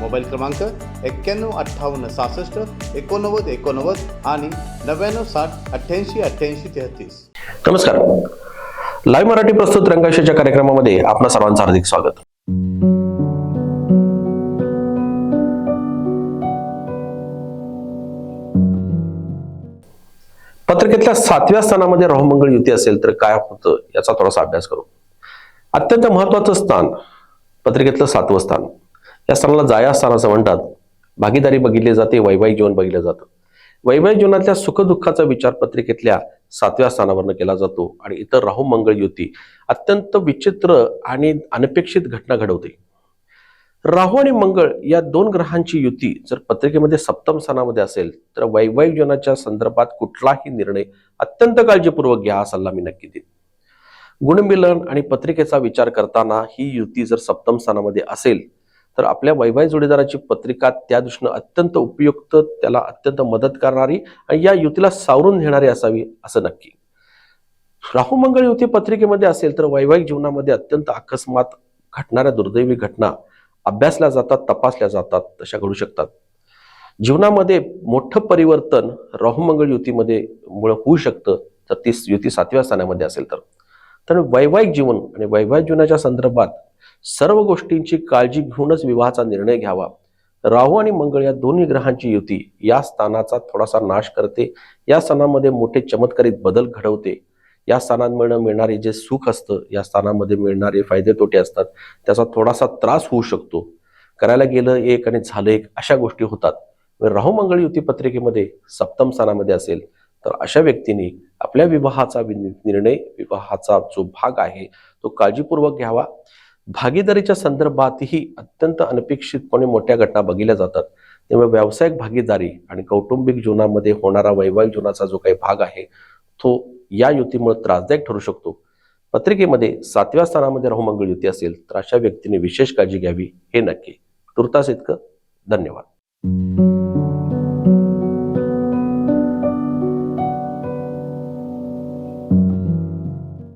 Mobile क्रमांक एक्क्याण्णव अठ्ठावन्न सहासष्ट एकोणनव्वद एकोणनव्वद आणि नव्याण्णव साठ अठ्ठ्याऐंशी अठ्ठ्याऐंशी तेहतीस. नमस्कार. लाईव्ह मराठी प्रस्तुत रंगाशीच्या कार्यक्रमामध्ये आपणा सर्वांचं हार्दिक स्वागत. पत्रिकेतल्या सातव्या स्थानामध्ये राहुमंगळ युती असेल तर काय होतं याचा थोडासा अभ्यास करू. अत्यंत महत्वाचं स्थान पत्रिकेतलं सातवं स्थान. या स्थानाला जाया स्थान असं म्हणतात. भागीदारी बघितली जाते वैवाहिक जीवन बघितलं जातं. वैवाहिक जीवनातल्या सुखदुःखाचा विचार पत्रिकेतल्या सातव्या स्थानावरनं केला जातो आणि इतर राहू मंगळ युती अत्यंत विचित्र आणि अनपेक्षित घटना घडवते. राहू आणि मंगळ या दोन ग्रहांची युती जर पत्रिकेमध्ये सप्तम स्थानामध्ये असेल तर वैवाहिक जीवनाच्या संदर्भात कुठलाही निर्णय अत्यंत काळजीपूर्वक घ्या हा सल्ला मी नक्की देईन. गुणमिलन आणि पत्रिकेचा विचार करताना ही युती जर सप्तम स्थानामध्ये असेल तर आपल्या वैवाहिक जोडीदाराची पत्रिका त्या दृष्टीनं अत्यंत उपयुक्त त्याला अत्यंत मदत करणारी आणि या युतीला सावरून घेणारी असावी असं नक्की. राहू मंगळ युती पत्रिकेमध्ये असेल तर वैवाहिक जीवनामध्ये अत्यंत अकस्मात घटणाऱ्या दुर्दैवी घटना अभ्यासल्या जातात तपासल्या जातात तशा घडू शकतात. जीवनामध्ये मोठं परिवर्तन राहुमंगळ युतीमध्ये मुळे होऊ शकतं तर ती युती सातव्या स्थानामध्ये असेल तर. तर वैवाहिक जीवन आणि वैवाहिक जीवनाच्या संदर्भात सर्व गोष्टींची काळजी घेऊनच विवाहाचा निर्णय घ्यावा. राहू आणि मंगळ या दोन्ही ग्रहांची युती या स्थानाचा थोडासा नाश करते. या स्थानामध्ये मोठे चमत्कारित बदल घडवते. या स्थानांमुळे मिळणारे जे सुख असतं या स्थानामध्ये मिळणारे फायदे तोटे असतात. त्याचा थोडासा त्रास होऊ शकतो. करायला गेलं एक आणि झालं एक अशा गोष्टी होतात. राहू मंगळ युती पत्रिकेमध्ये सप्तम स्थानामध्ये असेल तर अशा व्यक्तींनी आपल्या विवाहाचा वि- निर्णय विवाहाचा जो भाग आहे तो काळजीपूर्वक घ्यावा. भागीदारीच्या संदर्भातही अत्यंत अनपेक्षितपणे मोठ्या घटना बघितल्या जातात. त्यामुळे व्यावसायिक भागीदारी आणि कौटुंबिक जीवनामध्ये होणारा वैवाहिक जीवनाचा जो काही भाग आहे तो या युतीमुळे त्रासदायक ठरू शकतो. पत्रिकेमध्ये सातव्या स्थानामध्ये राहू मंगळ युती असेल तर अशा व्यक्तीने विशेष काळजी घ्यावी हे नक्की. तुर्तास इतकं. धन्यवाद.